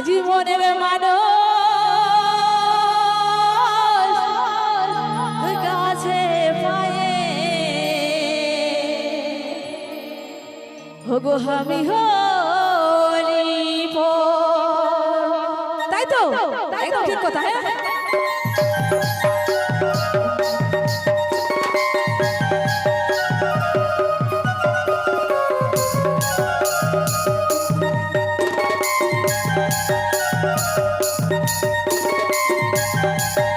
আজি মনের মানো গাছে পায়ে। হগো আমি হলি তাই তো? তাই তো ঠিক কথা হ্যাঁ। thank you